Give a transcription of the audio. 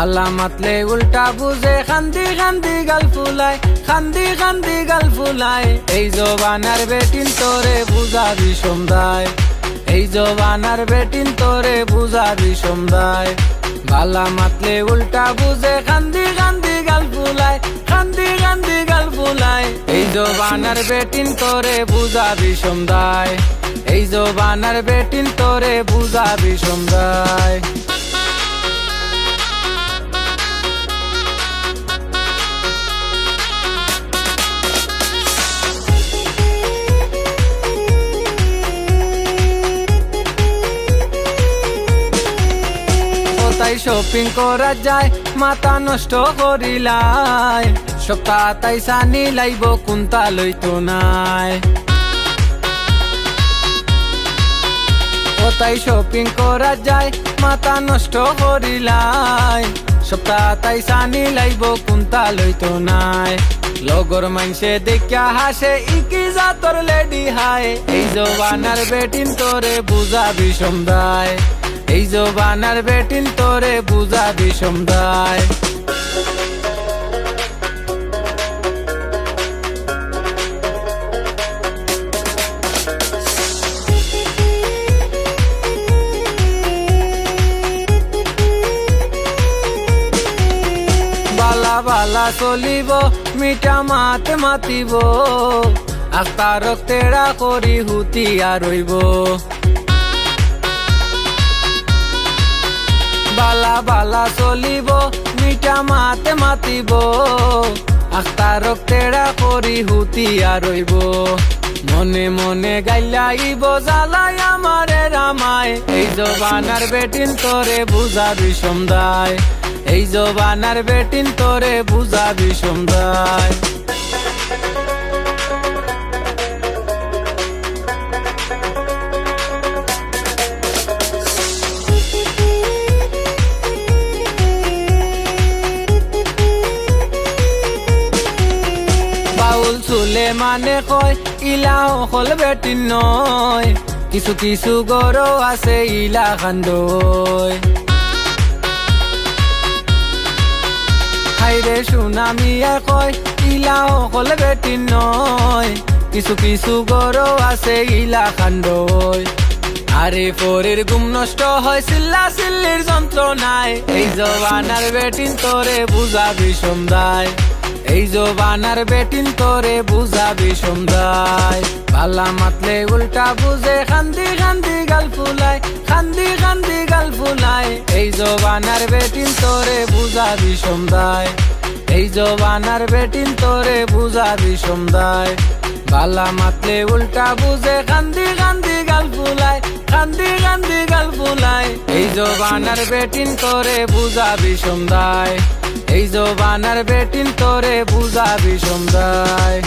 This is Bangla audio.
আলা মাতলে উল্টা বুঝে খান্দি খান্দি গাল ফুলাই খান্দি খান্দি গাল ফুলাই এই জবানার বেটিন তোরে বুঝাবি সন্ধ্যায়। এই জবানার বেটিন তোরে বুঝাবি সন্ধ্যায়। বালা মাতলে উল্টা বুঝে খান্দি খান্দি গাল ফুলাই খান্দি খান্দি গাল ফুলাই এই জবানার বেটিন তোরে বুঝাবি সন্ধ্যায়। এই জবানার বেটিন তোরে বুঝাবি সন্ধ্যায়। কোথায় শপিং করা যায়, মাথা নষ্ট করিলাই সপ্তাহ তাই সানি লাইব কুন্তা লইতো নাই। তাই শপিং করা যায়, মাথা নষ্ট করিলাই সপ্তাহ তাই সানি লাইব কুন্তা লইতো নাই। লগর মাইসে দেখা হাসে, ইকি জাতর লেডি হায়। এই জবানার বেটিন তোরে বুঝাবি সমদায় এই জবানার বেটিন তোরে বুঝাবি সমদায়। বালা বালা চলিব, মিঠা মাতে মাতিব। আস্তারক তেৰা কৰি হুতিয়া ৰইব বালা বালা চলিব, মিঠা মাতে মাতিব। আস্তারক তেৰা কৰি হুতিয়া ৰইব। মনে মনে গাইলাইব জ্বালাই আমারে রামায় এই জবানার বেটিন তোরে বুঝাবি সমদায় এই জবানার বেটিন তোরে বুঝাবি সমদায় চুলে মানে কয় ইলা অকল বেটিন নয়। কিছু কিছু গরু আছে ইলা খান্দই হাইরে সুনামিয়া কয় ইলা অকল বেটিন নয়। কিছু কিছু গরু আছে ইলা খান্দই আরে পরের গুম নষ্ট হয় চিল্লা চিল্লির যন্ত্রণায়। এই জবানার বেটিন তোরে বুঝাবি সন্ধ্যায়। এই জবানার বেটিন তোরে বুঝাবি সন্ধ্যায়। পাল্লা মাতলে উল্টা বুঝে, খান্দি খান্দি গাল ফুলাই খান্দি খান্দি গাল ফুলাই এই জবানার বেটিন তোরে বুঝাবি সন্ধ্যায়। এই জবানার বেটিন তোরে বুঝাবি সন্ধ্যায়। বালা মাতলে উল্টা বুঝে, খান্দি খান্দি গাল ফুলাই খান্দি খান্দি গাল ফুলাই এই জবানার বেটিন তোরে বুঝাবি সন্ধ্যায়। এই জবানার বেটিন তোরে বুঝাবি সন্ধ্যায়।